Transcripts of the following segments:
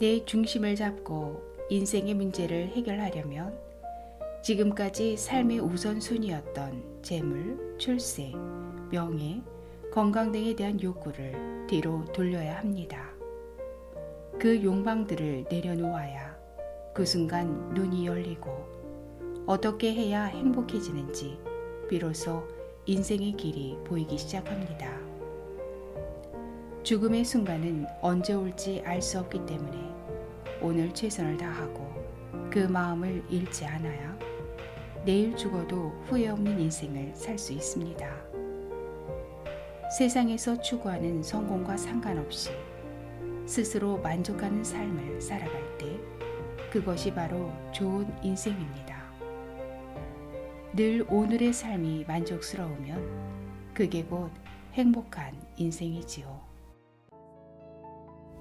내 중심을 잡고 인생의 문제를 해결하려면 지금까지 삶의 우선순위였던 재물, 출세, 명예, 건강 등에 대한 욕구를 뒤로 돌려야 합니다. 그 욕망들을 내려놓아야 그 순간 눈이 열리고 어떻게 해야 행복해지는지 비로소 인생의 길이 보이기 시작합니다. 죽음의 순간은 언제 올지 알 수 없기 때문에 오늘 최선을 다하고 그 마음을 잃지 않아야 내일 죽어도 후회 없는 인생을 살 수 있습니다. 세상에서 추구하는 성공과 상관없이 스스로 만족하는 삶을 살아갈 때 그것이 바로 좋은 인생입니다. 늘 오늘의 삶이 만족스러우면 그게 곧 행복한 인생이지요.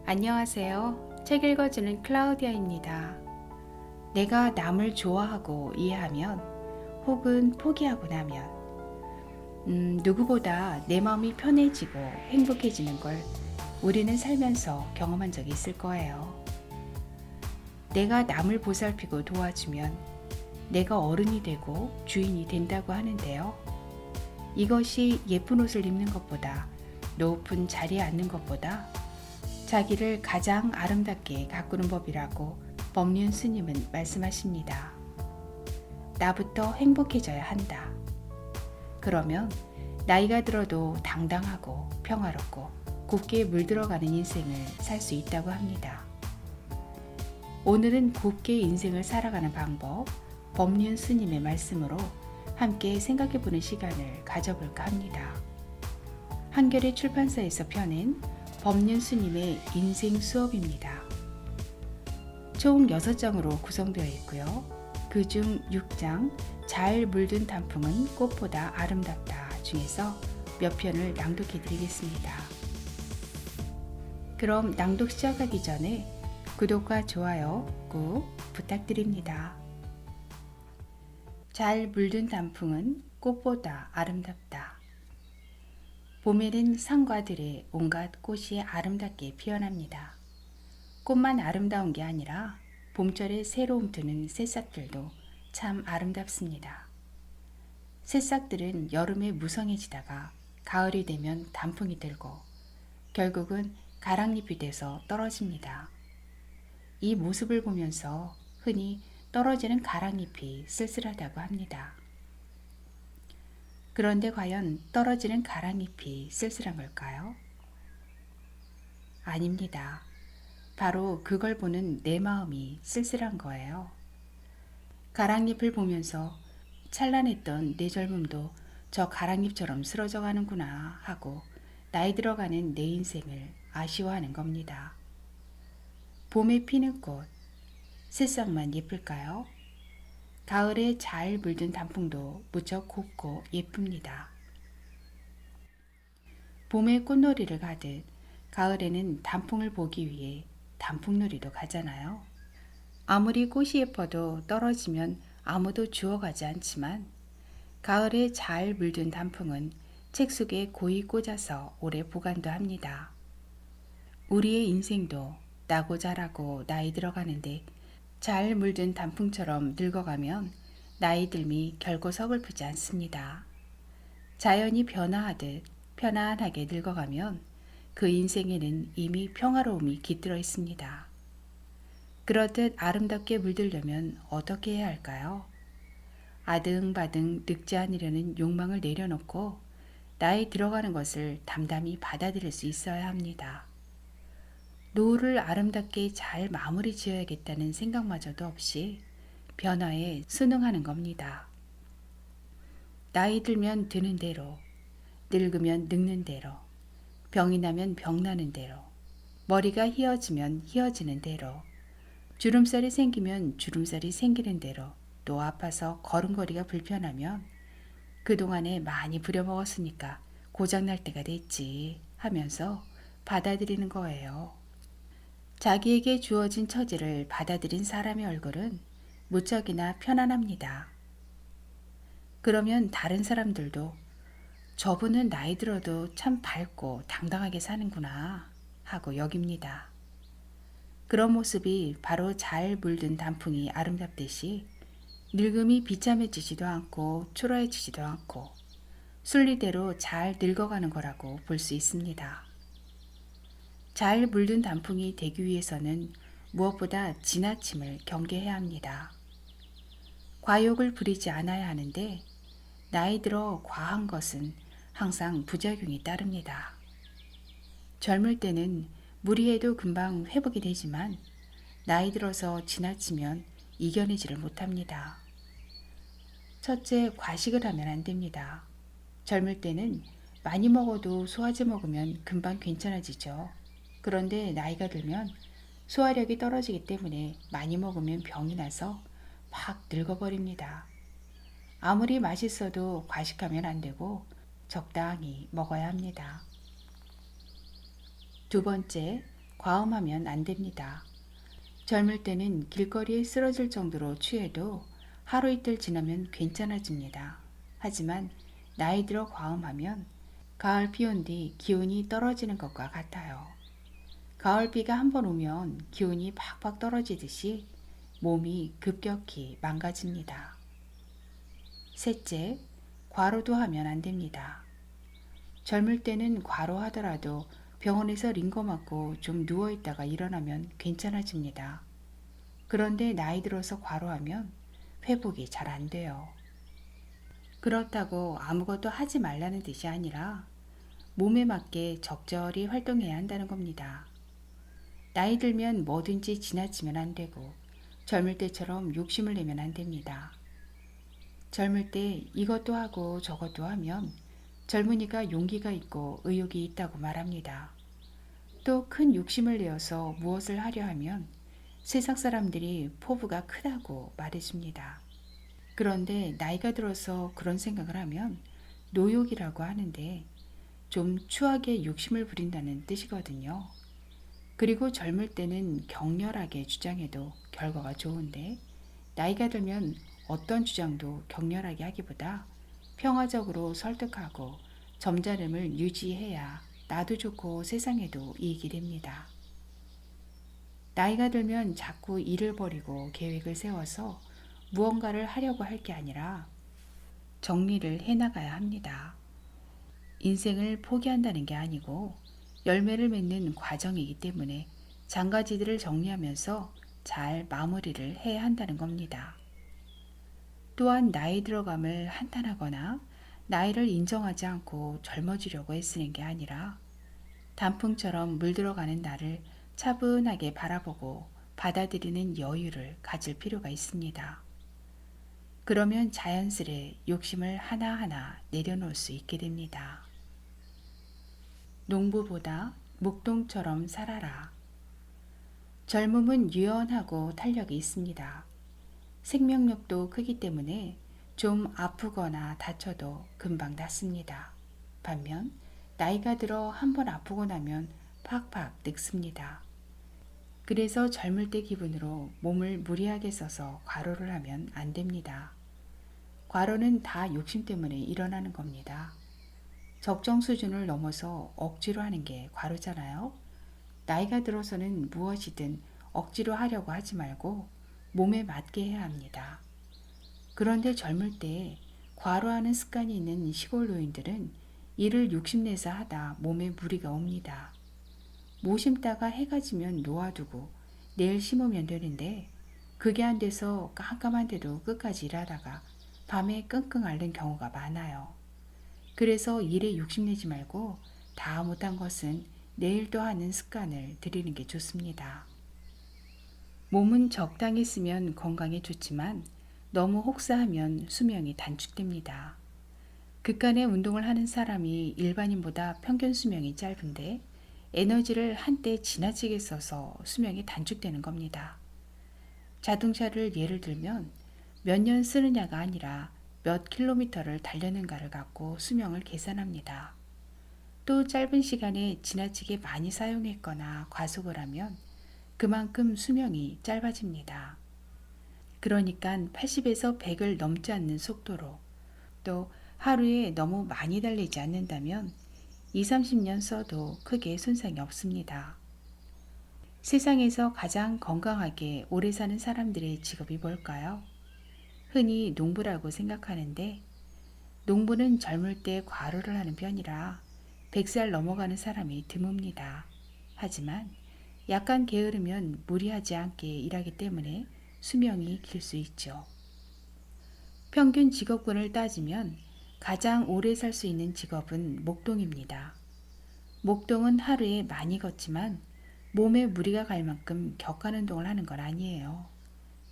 안녕하세요. 책 읽어주는 클라우디아입니다. 내가 남을 좋아하고 이해하면 혹은 포기하고 나면 음, 누구보다 내 마음이 편해지고 행복해지는 걸 우리는 살면서 경험한 적이 있을 거예요. 내가 남을 보살피고 도와주면 내가 어른이 되고 주인이 된다고 하는데요. 이것이 예쁜 옷을 입는 것보다 높은 자리에 앉는 것보다 자기를 가장 아름답게 가꾸는 법이라고 법륜 스님은 말씀하십니다. 나부터 행복해져야 한다. 그러면 나이가 들어도 당당하고 평화롭고 곱게 물들어가는 인생을 살 수 있다고 합니다. 오늘은 곱게 인생을 살아가는 방법, 법륜 스님의 말씀으로 함께 생각해 보는 시간을 가져볼까 합니다. 한겨레 출판사에서 펴낸 법륜 스님의 인생 수업입니다. 총 6장으로 구성되어 있고요. 그 중 6장 잘 물든 단풍은 꽃보다 아름답다 중에서 몇 편을 낭독해 드리겠습니다. 그럼 낭독 시작하기 전에 구독과 좋아요 꼭 부탁드립니다. 잘 물든 단풍은 꽃보다 아름답다. 봄에는 산과들의 온갖 꽃이 아름답게 피어납니다. 꽃만 아름다운 게 아니라 봄철에 새로움 드는 새싹들도 참 아름답습니다. 새싹들은 여름에 무성해지다가 가을이 되면 단풍이 들고 결국은 가랑잎이 돼서 떨어집니다. 이 모습을 보면서 흔히 떨어지는 가랑잎이 쓸쓸하다고 합니다. 그런데 과연 떨어지는 가랑잎이 쓸쓸한 걸까요? 아닙니다. 바로 그걸 보는 내 마음이 쓸쓸한 거예요. 가랑잎을 보면서 찬란했던 내 젊음도 저 가랑잎처럼 쓰러져 가는구나 하고 나이 들어가는 내 인생을 아쉬워하는 겁니다. 봄에 피는 꽃, 새싹만 예쁠까요? 가을에 잘 물든 단풍도 무척 곱고 예쁩니다. 봄에 꽃놀이를 가듯 가을에는 단풍을 보기 위해 단풍놀이도 가잖아요. 아무리 꽃이 예뻐도 떨어지면 아무도 주워가지 않지만 가을에 잘 물든 단풍은 책 속에 고이 꽂아서 오래 보관도 합니다. 우리의 인생도 나고 자라고 나이 들어가는데 잘 물든 단풍처럼 늙어가면 나이 들미 결코 서글프지 않습니다. 자연이 변화하듯 편안하게 늙어가면 그 인생에는 이미 평화로움이 깃들어 있습니다. 그렇듯 아름답게 물들려면 어떻게 해야 할까요? 아등바등 늙지 않으려는 욕망을 내려놓고 나이 들어가는 것을 담담히 받아들일 수 있어야 합니다. 노후를 아름답게 잘 마무리 지어야겠다는 생각마저도 없이 변화에 순응하는 겁니다. 나이 들면 드는 대로, 늙으면 늙는 대로, 병이 나면 병 나는 대로, 머리가 휘어지면 휘어지는 대로, 주름살이 생기면 주름살이 생기는 대로, 또 아파서 걸음걸이가 불편하면 그동안에 많이 부려먹었으니까 고장날 때가 됐지 하면서 받아들이는 거예요. 자기에게 주어진 처지를 받아들인 사람의 얼굴은 무척이나 편안합니다. 그러면 다른 사람들도 저분은 나이 들어도 참 밝고 당당하게 사는구나 하고 여깁니다. 그런 모습이 바로 잘 물든 단풍이 아름답듯이 늙음이 비참해지지도 않고 초라해지지도 않고 순리대로 잘 늙어가는 거라고 볼 수 있습니다. 잘 물든 단풍이 되기 위해서는 무엇보다 지나침을 경계해야 합니다. 과욕을 부리지 않아야 하는데 나이 들어 과한 것은 항상 부작용이 따릅니다. 젊을 때는 무리해도 금방 회복이 되지만 나이 들어서 지나치면 이겨내지를 못합니다. 첫째, 과식을 하면 안 됩니다. 젊을 때는 많이 먹어도 소화제 먹으면 금방 괜찮아지죠. 그런데 나이가 들면 소화력이 떨어지기 때문에 많이 먹으면 병이 나서 막 늙어버립니다. 아무리 맛있어도 과식하면 안 되고 적당히 먹어야 합니다. 두 번째, 과음하면 안 됩니다. 젊을 때는 길거리에 쓰러질 정도로 취해도 하루 이틀 지나면 괜찮아집니다. 하지만 나이 들어 과음하면 가을 비온뒤 기운이 떨어지는 것과 같아요. 가을 비가 한 번 오면 기운이 팍팍 떨어지듯이 몸이 급격히 망가집니다. 셋째, 과로도 하면 안 됩니다. 젊을 때는 과로하더라도 병원에서 링거 맞고 좀 누워 있다가 일어나면 괜찮아집니다. 그런데 나이 들어서 과로하면 회복이 잘 안 돼요. 그렇다고 아무것도 하지 말라는 뜻이 아니라 몸에 맞게 적절히 활동해야 한다는 겁니다. 나이 들면 뭐든지 지나치면 안 되고 젊을 때처럼 욕심을 내면 안 됩니다. 젊을 때 이것도 하고 저것도 하면 젊은이가 용기가 있고 의욕이 있다고 말합니다. 또 큰 욕심을 내어서 무엇을 하려 하면 세상 사람들이 포부가 크다고 말해줍니다. 그런데 나이가 들어서 그런 생각을 하면 노욕이라고 하는데 좀 추하게 욕심을 부린다는 뜻이거든요. 그리고 젊을 때는 격렬하게 주장해도 결과가 좋은데 나이가 들면 어떤 주장도 격렬하게 하기보다 평화적으로 설득하고 점잖음을 유지해야 나도 좋고 세상에도 이익이 됩니다. 나이가 들면 자꾸 일을 버리고 계획을 세워서 무언가를 하려고 할 게 아니라 정리를 해나가야 합니다. 인생을 포기한다는 게 아니고 열매를 맺는 과정이기 때문에 장가지들을 정리하면서 잘 마무리를 해야 한다는 겁니다. 또한 나이 들어감을 한탄하거나 나이를 인정하지 않고 젊어지려고 애쓰는 게 아니라 단풍처럼 물들어가는 나를 차분하게 바라보고 받아들이는 여유를 가질 필요가 있습니다. 그러면 자연스레 욕심을 하나하나 내려놓을 수 있게 됩니다. 농부보다 목동처럼 살아라. 젊음은 유연하고 탄력이 있습니다. 생명력도 크기 때문에 좀 아프거나 다쳐도 금방 낫습니다. 반면 나이가 들어 한 번 아프고 나면 팍팍 늙습니다. 그래서 젊을 때 기분으로 몸을 무리하게 써서 과로를 하면 안 됩니다. 과로는 다 욕심 때문에 일어나는 겁니다. 적정 수준을 넘어서 억지로 하는 게 과로잖아요. 나이가 들어서는 무엇이든 억지로 하려고 하지 말고 몸에 맞게 해야 합니다. 그런데 젊을 때 과로하는 습관이 있는 시골 노인들은 일을 욕심내서 하다 몸에 무리가 옵니다. 모 심다가 해가 지면 놓아두고 내일 심으면 되는데 그게 안 돼서 깜깜한 데도 끝까지 일하다가 밤에 끙끙 앓는 경우가 많아요. 그래서 일에 욕심내지 말고 다 못한 것은 내일 또 하는 습관을 들이는 게 좋습니다. 몸은 적당히 쓰면 건강에 좋지만 너무 혹사하면 수명이 단축됩니다. 극간의 운동을 하는 사람이 일반인보다 평균 수명이 짧은데 에너지를 한때 지나치게 써서 수명이 단축되는 겁니다. 자동차를 예를 들면 몇 년 쓰느냐가 아니라 몇 킬로미터를 달렸는가를 갖고 수명을 계산합니다. 또 짧은 시간에 지나치게 많이 사용했거나 과속을 하면 그만큼 수명이 짧아집니다. 그러니까 80에서 100을 넘지 않는 속도로 또 하루에 너무 많이 달리지 않는다면 2, 30년 써도 크게 손상이 없습니다. 세상에서 가장 건강하게 오래 사는 사람들의 직업이 뭘까요? 흔히 농부라고 생각하는데 농부는 젊을 때 과로를 하는 편이라 100살 넘어가는 사람이 드뭅니다. 하지만 약간 게으르면 무리하지 않게 일하기 때문에 수명이 길 수 있죠. 평균 직업군을 따지면 가장 오래 살 수 있는 직업은 목동입니다. 목동은 하루에 많이 걷지만 몸에 무리가 갈 만큼 격한 운동을 하는 건 아니에요.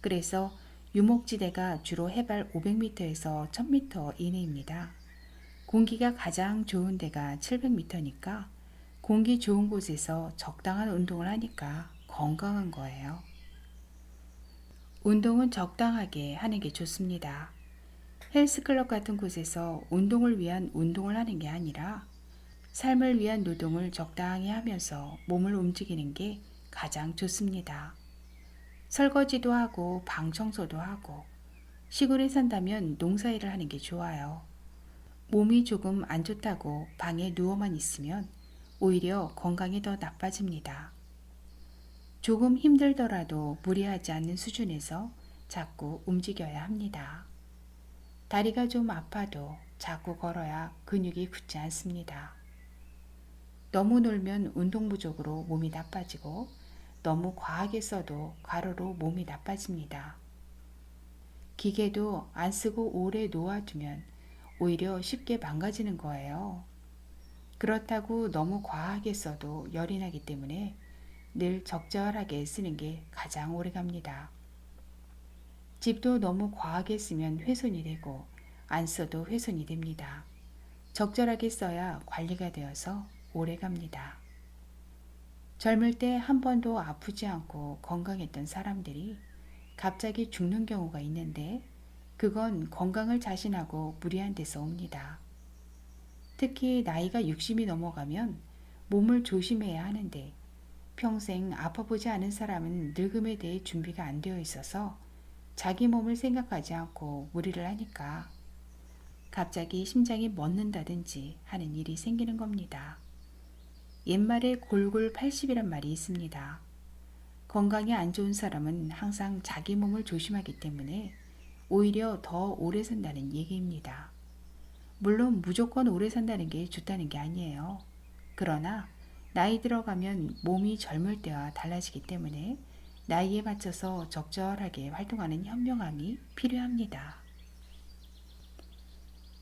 그래서 유목지대가 주로 해발 500m에서 1000m 이내입니다. 공기가 가장 좋은 데가 700m니까 공기 좋은 곳에서 적당한 운동을 하니까 건강한 거예요. 운동은 적당하게 하는 게 좋습니다. 헬스클럽 같은 곳에서 운동을 위한 운동을 하는 게 아니라 삶을 위한 노동을 적당히 하면서 몸을 움직이는 게 가장 좋습니다. 설거지도 하고 방 청소도 하고 시골에 산다면 농사일을 하는 게 좋아요. 몸이 조금 안 좋다고 방에 누워만 있으면 오히려 건강이 더 나빠집니다. 조금 힘들더라도 무리하지 않는 수준에서 자꾸 움직여야 합니다. 다리가 좀 아파도 자꾸 걸어야 근육이 굳지 않습니다. 너무 놀면 운동 부족으로 몸이 나빠지고 너무 과하게 써도 과로로 몸이 나빠집니다. 기계도 안 쓰고 오래 놓아두면 오히려 쉽게 망가지는 거예요. 그렇다고 너무 과하게 써도 열이 나기 때문에 늘 적절하게 쓰는 게 가장 오래 갑니다. 집도 너무 과하게 쓰면 훼손이 되고 안 써도 훼손이 됩니다. 적절하게 써야 관리가 되어서 오래 갑니다. 젊을 때 한 번도 아프지 않고 건강했던 사람들이 갑자기 죽는 경우가 있는데 그건 건강을 자신하고 무리한 데서 옵니다. 특히 나이가 60이 넘어가면 몸을 조심해야 하는데 평생 아파보지 않은 사람은 늙음에 대해 준비가 안 되어 있어서 자기 몸을 생각하지 않고 무리를 하니까 갑자기 심장이 멎는다든지 하는 일이 생기는 겁니다. 옛말에 골골 80이란 말이 있습니다. 건강이 안 좋은 사람은 항상 자기 몸을 조심하기 때문에 오히려 더 오래 산다는 얘기입니다. 물론 무조건 오래 산다는 게 좋다는 게 아니에요. 그러나 나이 들어가면 몸이 젊을 때와 달라지기 때문에 나이에 맞춰서 적절하게 활동하는 현명함이 필요합니다.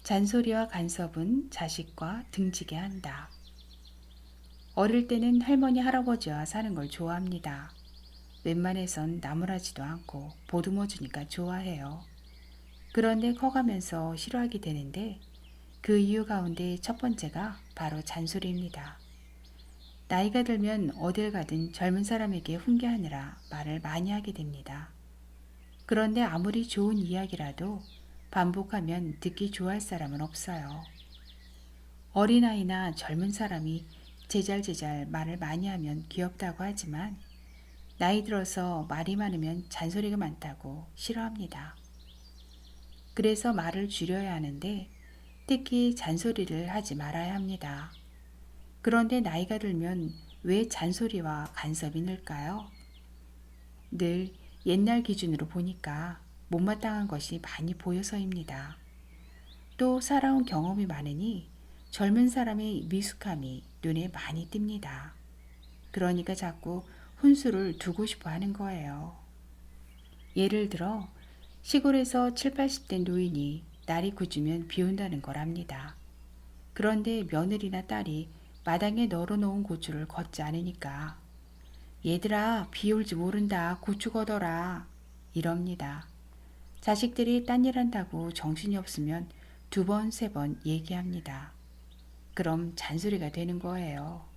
잔소리와 간섭은 자식과 등지게 한다. 어릴 때는 할머니 할아버지와 사는 걸 좋아합니다. 웬만해선 나무라지도 않고 보듬어 주니까 좋아해요. 그런데 커가면서 싫어하게 되는데 그 이유 가운데 첫 번째가 바로 잔소리입니다. 나이가 들면 어딜 가든 젊은 사람에게 훈계하느라 말을 많이 하게 됩니다. 그런데 아무리 좋은 이야기라도 반복하면 듣기 좋아할 사람은 없어요. 어린아이나 젊은 사람이 제잘제잘 말을 많이 하면 귀엽다고 하지만 나이 들어서 말이 많으면 잔소리가 많다고 싫어합니다. 그래서 말을 줄여야 하는데 특히 잔소리를 하지 말아야 합니다. 그런데 나이가 들면 왜 잔소리와 간섭이 늘까요? 늘 옛날 기준으로 보니까 못마땅한 것이 많이 보여서입니다. 또 살아온 경험이 많으니 젊은 사람의 미숙함이 눈에 많이 띕니다. 그러니까 자꾸 훈수를 두고 싶어 하는 거예요. 예를 들어 시골에서 7, 80대 노인이 날이 굳으면 비 온다는 걸 압니다. 그런데 며느리나 딸이 마당에 널어놓은 고추를 걷지 않으니까 얘들아 비 올지 모른다 고추 걷어라 이럽니다. 자식들이 딴 일 한다고 정신이 없으면 두 번, 세 번 얘기합니다. 그럼 잔소리가 되는 거예요.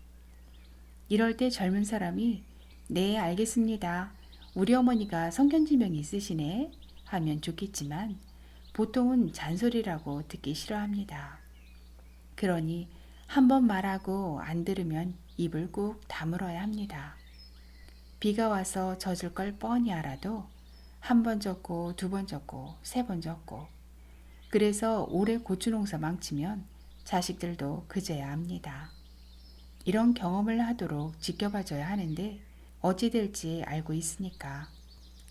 이럴 때 젊은 사람이 네, 알겠습니다. 우리 어머니가 성견지명이 있으시네 하면 좋겠지만 보통은 잔소리라고 듣기 싫어합니다. 그러니 한 번 말하고 안 들으면 입을 꾹 다물어야 합니다. 비가 와서 젖을 걸 뻔히 알아도 한 번 젖고 두 번 젖고 세 번 젖고 그래서 올해 고추 농사 망치면 자식들도 그제야 압니다. 이런 경험을 하도록 지켜봐줘야 하는데 어찌 될지 알고 있으니까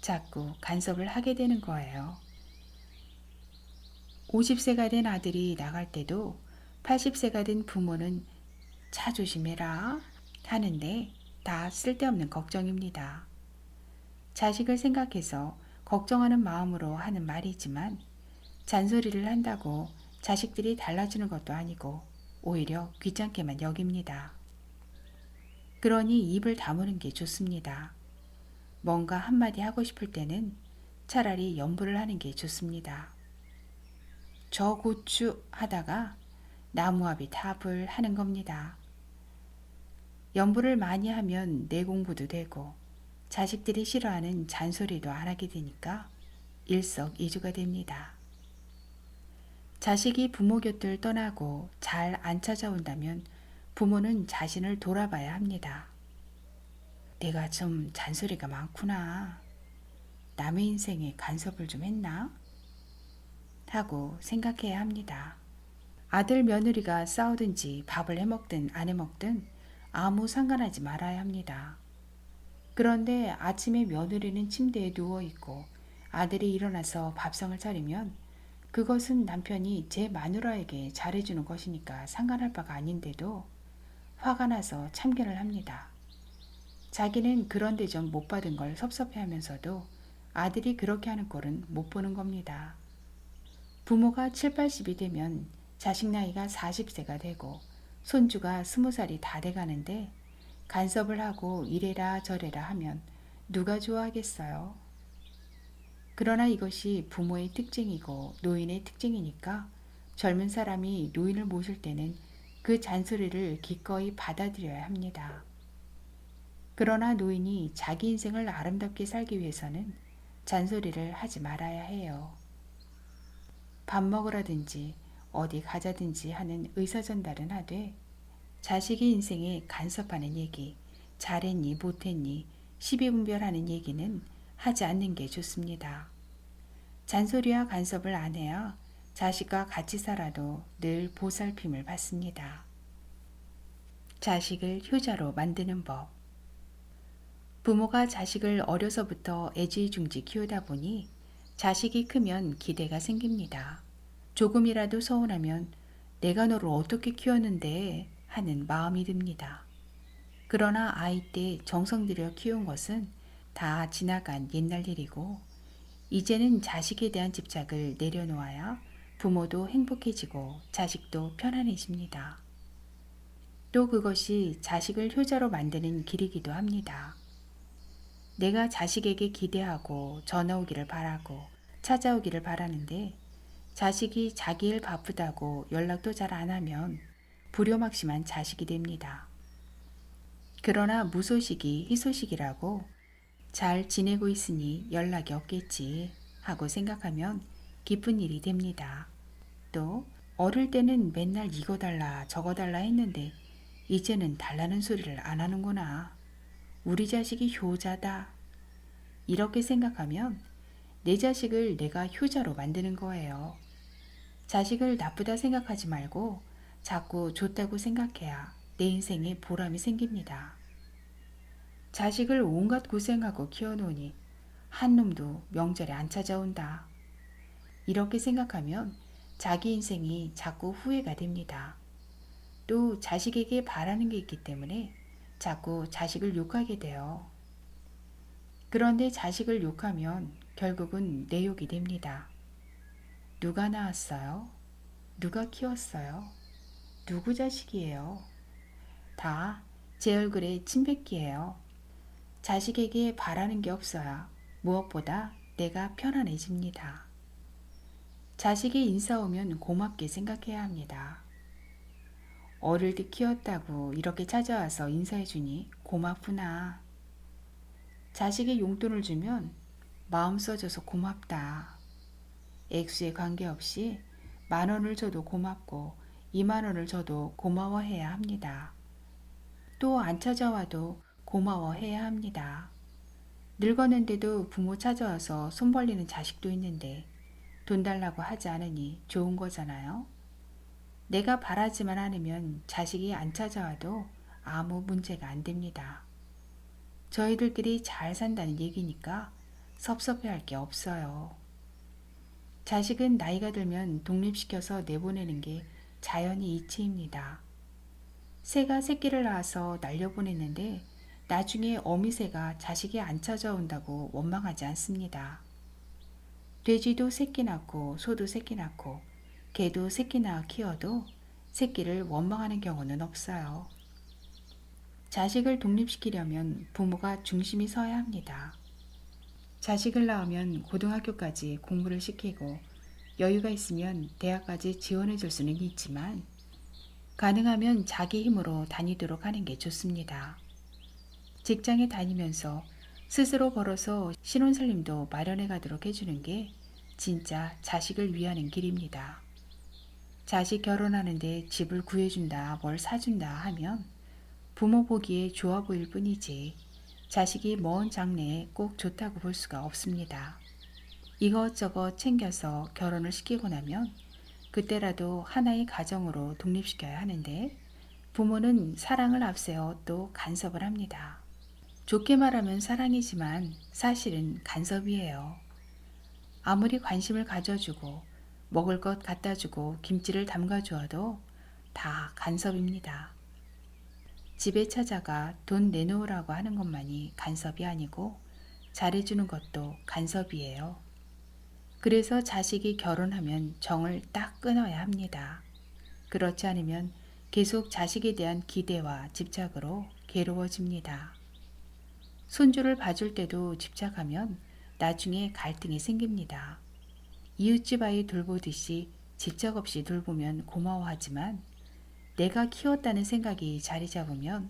자꾸 간섭을 하게 되는 거예요. 50세가 된 아들이 나갈 때도 80세가 된 부모는 차 조심해라 하는데 다 쓸데없는 걱정입니다. 자식을 생각해서 걱정하는 마음으로 하는 말이지만 잔소리를 한다고 자식들이 달라지는 것도 아니고 오히려 귀찮게만 여깁니다. 그러니 입을 다무는 게 좋습니다. 뭔가 한마디 하고 싶을 때는 차라리 연부를 하는 게 좋습니다. 저 고추 하다가 나무압이 답을 하는 겁니다. 연부를 많이 하면 내 공부도 되고 자식들이 싫어하는 잔소리도 안 하게 되니까 일석이조가 됩니다. 자식이 부모 곁을 떠나고 잘 안 찾아온다면 부모는 자신을 돌아봐야 합니다. 내가 좀 잔소리가 많구나. 남의 인생에 간섭을 좀 했나? 하고 생각해야 합니다. 아들 며느리가 싸우든지 밥을 해먹든 안 해먹든 아무 상관하지 말아야 합니다. 그런데 아침에 며느리는 침대에 누워 있고 아들이 일어나서 밥상을 차리면 그것은 남편이 제 마누라에게 잘해주는 것이니까 상관할 바가 아닌데도 화가 나서 참견을 합니다. 자기는 그런 대접 못 받은 걸 섭섭해 하면서도 아들이 그렇게 하는 꼴은 못 보는 겁니다. 부모가 7, 80이 되면 자식 나이가 40세가 되고 손주가 20살이 다 돼가는데 간섭을 하고 이래라 저래라 하면 누가 좋아하겠어요? 그러나 이것이 부모의 특징이고 노인의 특징이니까 젊은 사람이 노인을 모실 때는 그 잔소리를 기꺼이 받아들여야 합니다. 그러나 노인이 자기 인생을 아름답게 살기 위해서는 잔소리를 하지 말아야 해요. 밥 먹으라든지 어디 가자든지 하는 의사 전달은 하되 자식의 인생에 간섭하는 얘기, 잘했니 못했니 시비분별하는 얘기는 하지 않는 게 좋습니다. 잔소리와 간섭을 안 해야 자식과 같이 살아도 늘 보살핌을 받습니다. 자식을 효자로 만드는 법. 부모가 자식을 어려서부터 애지중지 키우다 보니 자식이 크면 기대가 생깁니다. 조금이라도 서운하면 내가 너를 어떻게 키웠는데 하는 마음이 듭니다. 그러나 아이 때 정성 들여 키운 것은 다 지나간 옛날 일이고 이제는 자식에 대한 집착을 내려놓아야 부모도 행복해지고 자식도 편안해집니다. 또 그것이 자식을 효자로 만드는 길이기도 합니다. 내가 자식에게 기대하고 전화 오기를 바라고 찾아오기를 바라는데 자식이 자기 일 바쁘다고 연락도 잘 안 하면 불효막심한 자식이 됩니다. 그러나 무소식이 희소식이라고 잘 지내고 있으니 연락이 없겠지 하고 생각하면 기쁜 일이 됩니다. 또 어릴 때는 맨날 이거 달라 저거 달라 했는데 이제는 달라는 소리를 안 하는구나. 우리 자식이 효자다. 이렇게 생각하면 내 자식을 내가 효자로 만드는 거예요. 자식을 나쁘다 생각하지 말고 자꾸 좋다고 생각해야 내 인생에 보람이 생깁니다. 자식을 온갖 고생하고 키워놓으니 한 놈도 명절에 안 찾아온다. 이렇게 생각하면 자기 인생이 자꾸 후회가 됩니다. 또 자식에게 바라는 게 있기 때문에 자꾸 자식을 욕하게 돼요. 그런데 자식을 욕하면 결국은 내 욕이 됩니다. 누가 낳았어요? 누가 키웠어요? 누구 자식이에요? 다 제 얼굴에 침 뱉기예요. 자식에게 바라는 게 없어야 무엇보다 내가 편안해집니다. 자식이 인사 오면 고맙게 생각해야 합니다. 어릴 때 키웠다고 이렇게 찾아와서 인사해주니 고맙구나. 자식이 용돈을 주면 마음 써줘서 고맙다. 액수에 관계없이 만 원을 줘도 고맙고 2만 원을 줘도 고마워해야 합니다. 또 안 찾아와도 고마워해야 합니다. 늙었는데도 부모 찾아와서 손 벌리는 자식도 있는데 돈 달라고 하지 않으니 좋은 거잖아요. 내가 바라지만 않으면 자식이 안 찾아와도 아무 문제가 안 됩니다. 저희들끼리 잘 산다는 얘기니까 섭섭해 할게 없어요. 자식은 나이가 들면 독립시켜서 내보내는 게 자연의 이치입니다. 새가 새끼를 낳아서 날려보냈는데 나중에 어미새가 자식이 안 찾아온다고 원망하지 않습니다. 돼지도 새끼 낳고 소도 새끼 낳고 개도 새끼 낳아 키워도 새끼를 원망하는 경우는 없어요. 자식을 독립시키려면 부모가 중심이 서야 합니다. 자식을 낳으면 고등학교까지 공부를 시키고 여유가 있으면 대학까지 지원해 줄 수는 있지만 가능하면 자기 힘으로 다니도록 하는 게 좋습니다. 직장에 다니면서 스스로 벌어서 신혼살림도 마련해 가도록 해주는 게 진짜 자식을 위하는 길입니다. 자식 결혼하는데 집을 구해준다, 뭘 사준다 하면 부모 보기에 좋아 보일 뿐이지 자식이 먼 장래에 꼭 좋다고 볼 수가 없습니다. 이것저것 챙겨서 결혼을 시키고 나면 그때라도 하나의 가정으로 독립시켜야 하는데 부모는 사랑을 앞세워 또 간섭을 합니다. 좋게 말하면 사랑이지만 사실은 간섭이에요. 아무리 관심을 가져주고 먹을 것 갖다 주고 김치를 담가 주어도 다 간섭입니다. 집에 찾아가 돈 내놓으라고 하는 것만이 간섭이 아니고 잘해주는 것도 간섭이에요. 그래서 자식이 결혼하면 정을 딱 끊어야 합니다. 그렇지 않으면 계속 자식에 대한 기대와 집착으로 괴로워집니다. 손주를 봐줄 때도 집착하면 나중에 갈등이 생깁니다. 이웃집 아이 돌보듯이 집착 없이 돌보면 고마워하지만 내가 키웠다는 생각이 자리 잡으면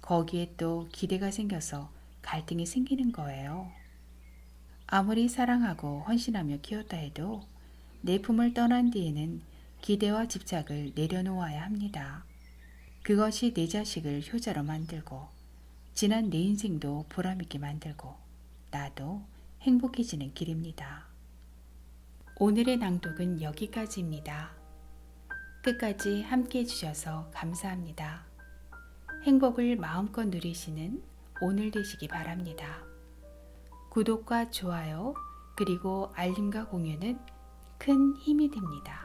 거기에 또 기대가 생겨서 갈등이 생기는 거예요. 아무리 사랑하고 헌신하며 키웠다 해도 내 품을 떠난 뒤에는 기대와 집착을 내려놓아야 합니다. 그것이 내 자식을 효자로 만들고 지난 내 인생도 보람있게 만들고 나도 행복해지는 길입니다. 오늘의 낭독은 여기까지입니다. 끝까지 함께 해주셔서 감사합니다. 행복을 마음껏 누리시는 오늘 되시기 바랍니다. 구독과 좋아요, 그리고 알림과 공유는 큰 힘이 됩니다.